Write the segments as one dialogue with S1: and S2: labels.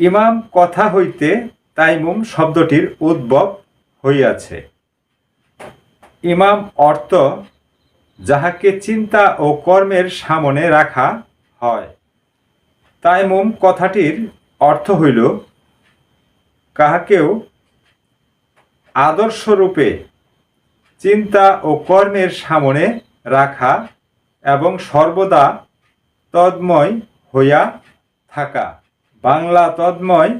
S1: ইমাম কথা হইতে তাইমুম শব্দটির উদ্ভব হইয়াছে। ইমাম অর্থ যাহাকে চিন্তা ও কর্মের সামনে রাখা হয়। তাইমুম কথাটির অর্থ হইল, কাহাকেও আদর্শরূপে চিন্তা ও কর্মের সামনে রাখা এবং সর্বদা তদ্ময় হইয়া থাকা। বাংলা তদ্ময়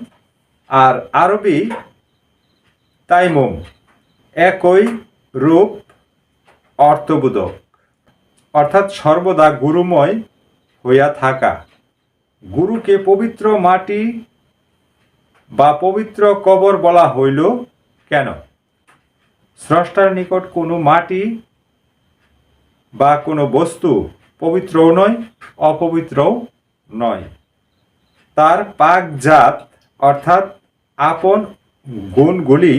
S1: আর আরবি তাইমুম। একই রূপ অর্থবোধক। অর্থাৎ সর্বদা গুরুময় হইয়া থাকা। গুরুকে পবিত্র মাটি বা পবিত্র কবর বলা হইল কেন? স্রষ্টার নিকট কোনো মাটি বা কোনো বস্তু পবিত্রও নয়, অপবিত্রও নয়। তার পাকজাত, অর্থাৎ আপন গুণগুলি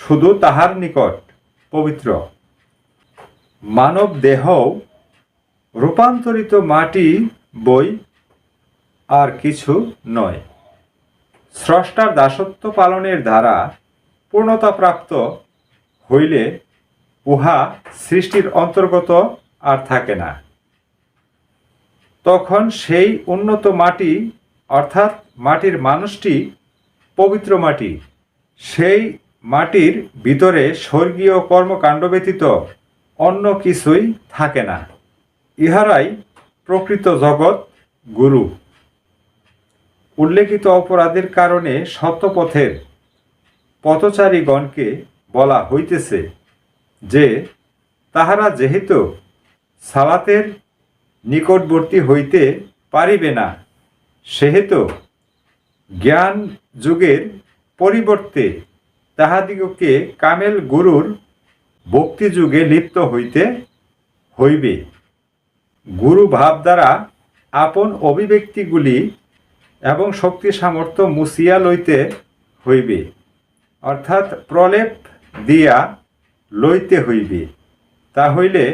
S1: শুধু তাহার নিকট পবিত্র। মানব দেহ রূপান্তরিত মাটি, বই আর কিছু নয়। স্রষ্টার দাসত্ব পালনের দ্বারা পূর্ণতাপ্রাপ্ত হইলে উহা সৃষ্টির অন্তর্গত আর থাকে না। তখন সেই উন্নত মাটি অর্থাৎ মাটির মানুষটি পবিত্র মাটি, সেই মাটির ভিতরে স্বর্গীয় কর্মকাণ্ড ব্যতীত অন্য কিছুই থাকে না। ইহারাই প্রকৃত জগৎ, গুরু। উল্লেখিত অপরাধের কারণে সত্যপথের পথচারীগণকে বলা হইতেছে যে, তাহারা যেহেতু সালাতের নিকটবর্তী হইতে পারিবে না সেহেতু জ্ঞান যুগের পরিবর্তে তাহাদিগকে কামেল গুরুর ভক্তি যুগে লিপ্ত হইতে হইবে। গুরু ভাব দ্বারা আপন অভিব্যক্তিগুলি এবং শক্তি সামর্থ্য মুছিয়া লইতে হইবে, অর্থাৎ প্রলেপ দিয়া লইতে হইবে। তা হইলে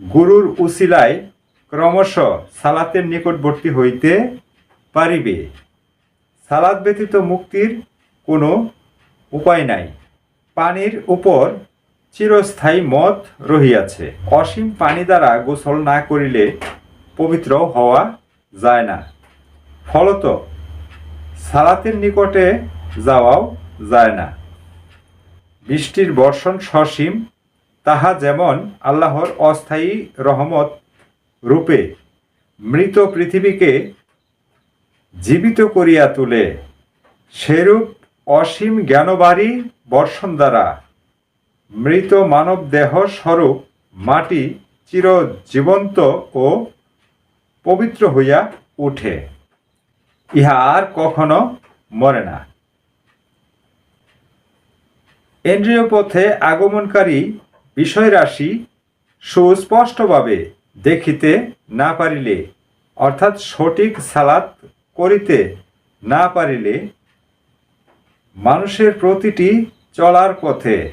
S1: গুরুর উসিলায় ক্রমশ সালাতের নিকটবর্তী হইতে পারিবে। সালাদ ব্যতীত মুক্তির কোনো উপায় নাই। পানির উপর চিরস্থায়ী মত রহিয়াছে। অসীম পানি দ্বারা গোসল না করিলে পবিত্র হওয়া যায় না। ফলত সালাতের নিকটে যাওয়াও যায় না। বৃষ্টির বর্ষণ সসীম, তাহা যেমন আল্লাহর অস্থায়ী রহমত রূপে মৃত পৃথিবীকে জীবিত করিয়া তুলে, সেরূপ অসীম জ্ঞানবারী বর্ষণ দ্বারা মৃত মানব দেহ স্বরূপ মাটি চির জীবন্ত ও পবিত্র হইয়া উঠে। ইহা আর কখনো মরে না। ইন্দ্রিয় পথে আগমনকারী বিষয়রাশি সুস্পষ্টভাবে দেখিতে না পারিলে, অর্থাৎ সঠিক সালাত করিতে না পারিলে মানুষের প্রতিটি চলার পথে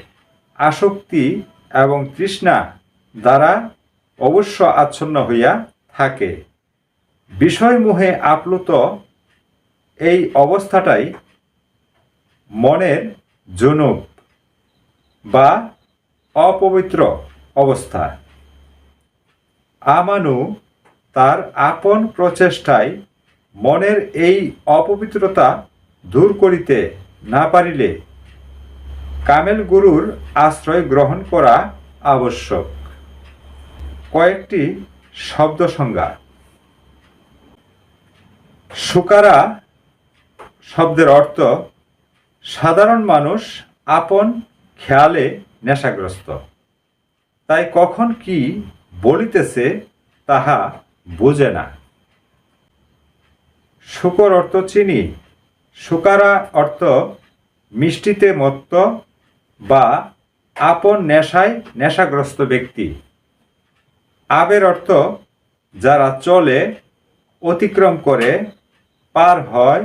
S1: আসক্তি এবং তৃষ্ণা দ্বারা অবশ্য আচ্ছন্ন হইয়া থাকে। বিষয়মোহে আপ্লুত এই অবস্থাটাই মনের জনুপ বা অপবিত্র অবস্থা। আমানু তার আপন প্রচেষ্টায় মনের এই অপবিত্রতা দূর করিতে না পারিলে কামেল গুরুর আশ্রয় গ্রহণ করা আবশ্যক। কয়েকটি শব্দ সংজ্ঞা। সুকারা শব্দের অর্থ, সাধারণ মানুষ আপন খেয়ালে নেশাগ্রস্ত। তাই কখন কি বলিতেছে তাহা বোঝে না। শুকর অর্থ চিনি। শুকারা অর্থ মিষ্টিতে মত্ত বা আপন নেশায় নেশাগ্রস্ত ব্যক্তি। আবের অর্থ যারা চলে, অতিক্রম করে, পার হয়,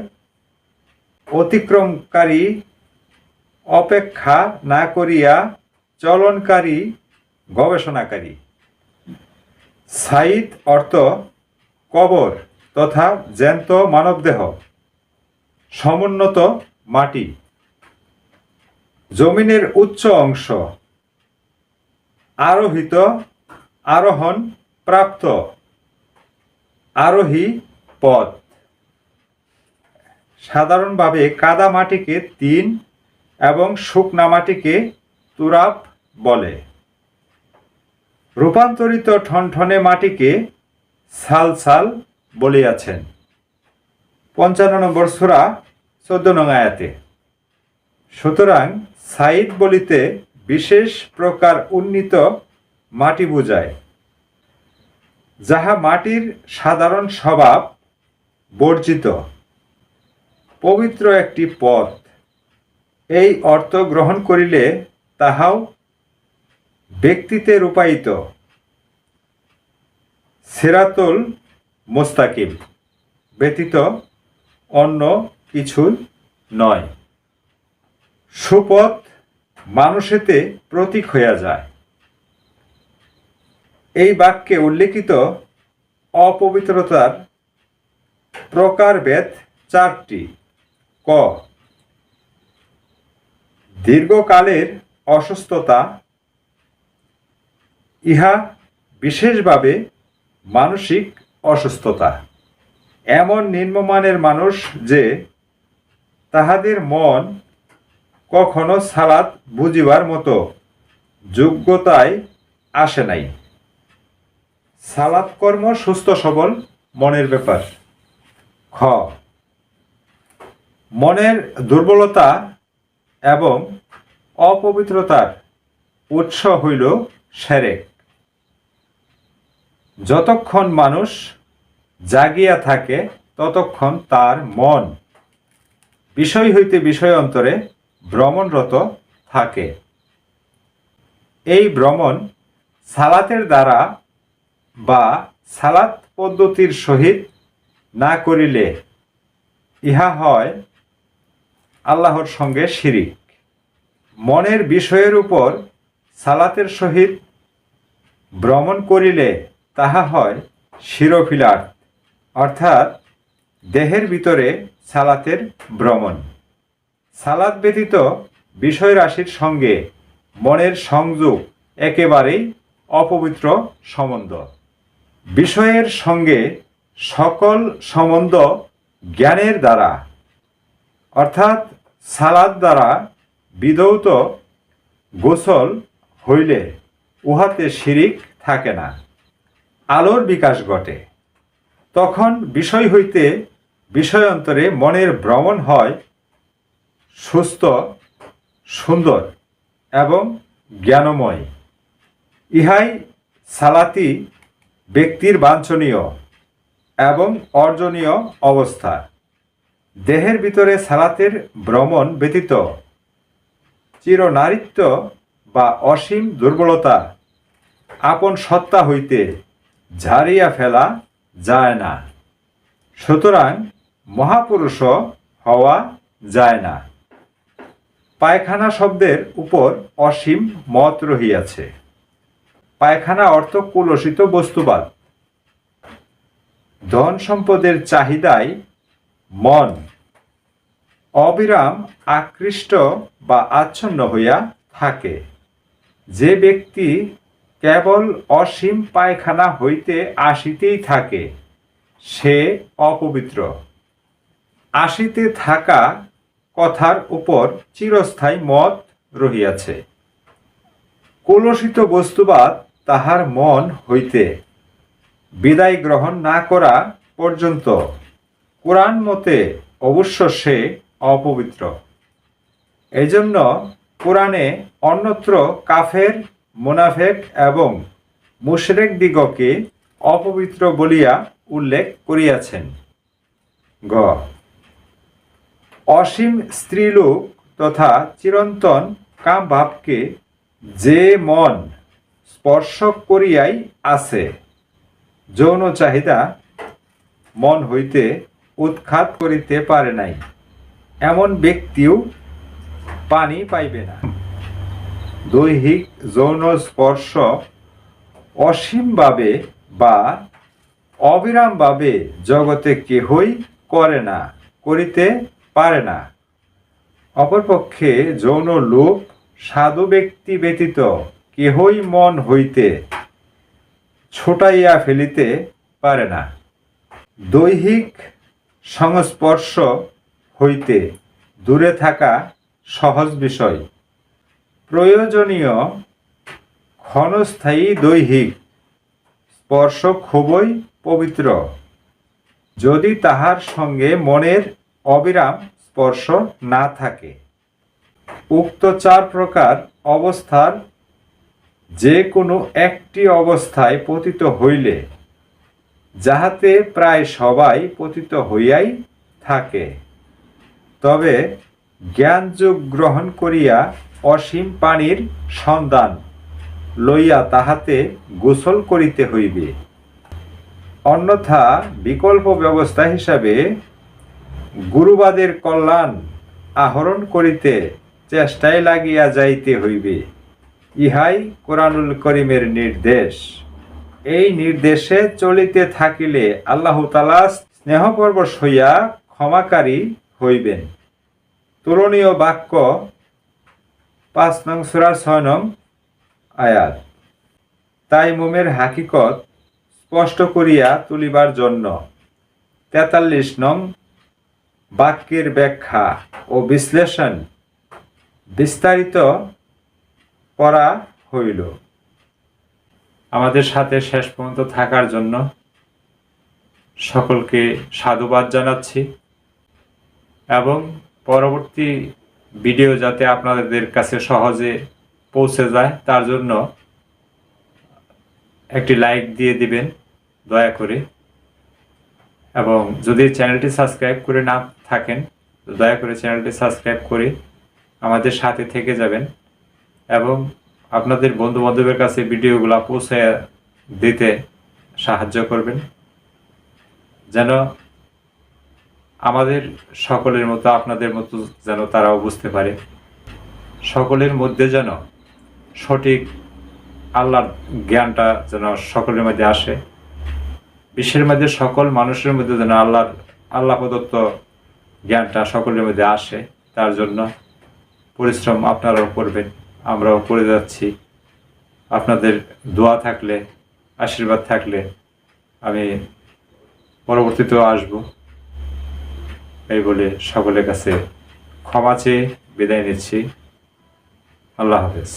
S1: অতিক্রমকারী, অপেক্ষা না করিয়া চলনকারী, গবেষণাকারী। সাইদ অর্থ কবর। তথা জ্যান্ত মানবদেহ, সমুন্নত মাটি, জমিনের উচ্চ অংশ, আরোহিত আরোহণ প্রাপ্ত আরোহী পথ সাধারণভাবে কাদা মাটিকে তিন এবং শুকনা মাটিকে তুরাপ বলে। রূপান্তরিত ঠনঠনে মাটিকে সালসাল বলিয়াছেন। পঞ্চান্ন নম্বর সুরা চোদ্দ নং আয়াতে, সুতরাং সাইদ বলিতে বিশেষ প্রকার উন্নীত মাটি বোঝায়, যাহা মাটির সাধারণ স্বভাব বর্জিত। পবিত্র একটি পথ, এই অর্থ গ্রহণ করিলে তাহাও ব্যক্তিতে রূপায়িত। সেরাতুল মোস্তাকিম, ব্যতীত অন্য কিছু নয়। সুপথ মানুষেতে প্রতীক হইয়া যায়। এই বাক্যে উল্লেখিত অপবিত্রতার প্রকারভেদ চারটি। ক, দীর্ঘকালের অসুস্থতা, ইহা বিশেষভাবে মানসিক অসুস্থতা। এমন নিম্নমানের মানুষ যে তাহাদের মন কখনো সালাদ বুঝিবার মতো যোগ্যতায় আসে নাই। সালাদ কর্ম সুস্থ সবল মনের ব্যাপার। খ, মনের দুর্বলতা এবং অপবিত্রতার উৎস হইল সেরেক। যতক্ষণ মানুষ জাগিয়া থাকে, ততক্ষণ তার মন বিষয় হইতে বিষয় অন্তরে ভ্রমণরত থাকে। এই ভ্রমণ সালাতের দ্বারা বা সালাত পদ্ধতির সহিত না করিলে ইহা হয় আল্লাহর সঙ্গে শিরিক। মনের বিষয়ের উপর সালাতের সহিত ভ্রমণ করিলে তাহা হয় শিরোফিলার, অর্থাৎ দেহের ভিতরে সালাতের ভ্রমণ। সালাত ব্যতীত বিষয় রাশির সঙ্গে মনের সংযোগ একেবারেই অপবিত্র সম্বন্ধ। বিষয়ের সঙ্গে সকল সম্বন্ধ জ্ঞানের দ্বারা, অর্থাৎ সালাদ দ্বারা বিধৌত গোসল হইলে উহাতে শিরিক থাকে না। আলোর বিকাশ ঘটে। তখন বিষয় হইতে বিষয়ান্তরে মনের ভ্রমণ হয় সুস্থ, সুন্দর এবং জ্ঞানময়। ইহাই সালাতি ব্যক্তির বাঞ্ছনীয় এবং অর্জনীয় অবস্থা। দেহের ভিতরে সালাতের ভ্রমণ ব্যতীত চিরনারিত্ব বা অসীম দুর্বলতা আপন সত্তা হইতে ঝাড়িয়া ফেলা যায় না। সুতরাং মহাপুরুষ হওয়া যায় না। পায়খানা শব্দের উপর অসীম মত রহিয়াছে। পায়খানা অর্থ কুলসিত বস্তুবাদ। ধন সম্পদের চাহিদায় মন। অবিরাম আকৃষ্ট বা আচ্ছন্ন হইয়া থাকে। যে ব্যক্তি কেবল অসীম পায়খানা হইতে আসিতেই থাকে, সে অপবিত্র। আসিতে থাকা কথার উপর চিরস্থায়ী মত রহিয়াছে। কলসিত বস্তুবাদ তাহার মন হইতে বিদায় গ্রহণ না করা পর্যন্ত কোরআন মতে অবশ্য সে অপবিত্র। এজন্য কোরআনে অন্যত্র কাফের মোনাফেক এবং মুশরেক দিগকে অপবিত্র বলিয়া উল্লেখ করিয়াছেন। গ। অসীম স্ত্রীলোক তথা চিরন্তন কাম ভাবকে যে মন স্পর্শ করিয়াই আছে, যৌন চাহিদা মন হইতে উৎখাত করিতে পারে নাই। এমন ব্যক্তিও পানি পাইবে না। দৈহিক যৌন স্পর্শ অসীমভাবে বা অবিরামভাবে জগতে কেহই করে না, করিতে পারে না। অপরপক্ষে যৌন লোভ সাধু ব্যক্তি ব্যতীত কেহই মন হইতে ছোটাইয়া ফেলিতে পারে না। দৈহিক সংস্পর্শ হইতে দূরে থাকা সহজ বিষয়। প্রয়োজনীয় ক্ষণস্থায়ী দৈহিক স্পর্শ খুবই পবিত্র। যদি তাহার সঙ্গে মনের অবিরাম স্পর্শ না থাকে, উক্ত চার প্রকার অবস্থার যে কোনো একটি অবস্থায় পতিত হইলে, যাহাতে প্রায় সবাই পতিত হইয়াই থাকে। তবে জ্ঞানযোগ গ্রহণ করিয়া অসীম পানির সন্ধান লইয়া তাহাতে গোসল করিতে হইবে। অন্যথা বিকল্প ব্যবস্থা হিসাবে গুরুবাদের কল্যাণ আহরণ করিতে চেষ্টায় লাগিয়া যাইতে হইবে। ইহাই কোরআনুল করিমের নির্দেশ। এই নির্দেশে চলিতে থাকিলে আল্লাহ তালা স্নেহপরবশ হইয়া ক্ষমাকারী হইবেন। তুলনীয় বাক্য পাঁচ নং সুরার ছয় নং আয়াত। তাই মোমের হাকিকত স্পষ্ট করিয়া তুলিবার জন্য তেতাল্লিশ নং বাক্যের ব্যাখ্যা ও বিশ্লেষণ বিস্তারিত করা হইল। আমাদের সাথে শেষ পর্যন্ত থাকার জন্য সকলকে সাধুবাদ জানাচ্ছি এবং পরবর্তী ভিডিও যাতে আপনাদের কাছে সহজে পৌঁছে যায়, তার জন্য একটি লাইক দিয়ে দিবেন, দয়া করে। এবং যদি চ্যানেলটি সাবস্ক্রাইব করে না থাকেন দয়া করে চ্যানেলটি সাবস্ক্রাইব করে আমাদের সাথে থেকে যাবেন। এবং আপনাদের বন্ধু বান্ধবের কাছে ভিডিওগুলো পৌঁছে দিতে সাহায্য করবেন। যেন আমাদের সকলের মতো, আপনাদের মতো যেন তারাও বুঝতে পারে। সকলের মধ্যে যেন সঠিক আল্লাহর জ্ঞানটা যেন সকলের মধ্যে আসে। বিশ্বের মধ্যে সকল মানুষের মধ্যে যেন আল্লাহর, আল্লাহ প্রদত্ত জ্ঞানটা সকলের মধ্যে আসে, তার জন্য পরিশ্রম আপনারাও করবেন, আমরাও করে যাচ্ছি। আপনাদের দোয়া থাকলে, আশীর্বাদ থাকলে আমি পরবর্তীতেও আসব। এই বলে সকলের কাছে ক্ষমা চেয়ে বিদায় নিচ্ছি। আল্লাহ হাফেজ।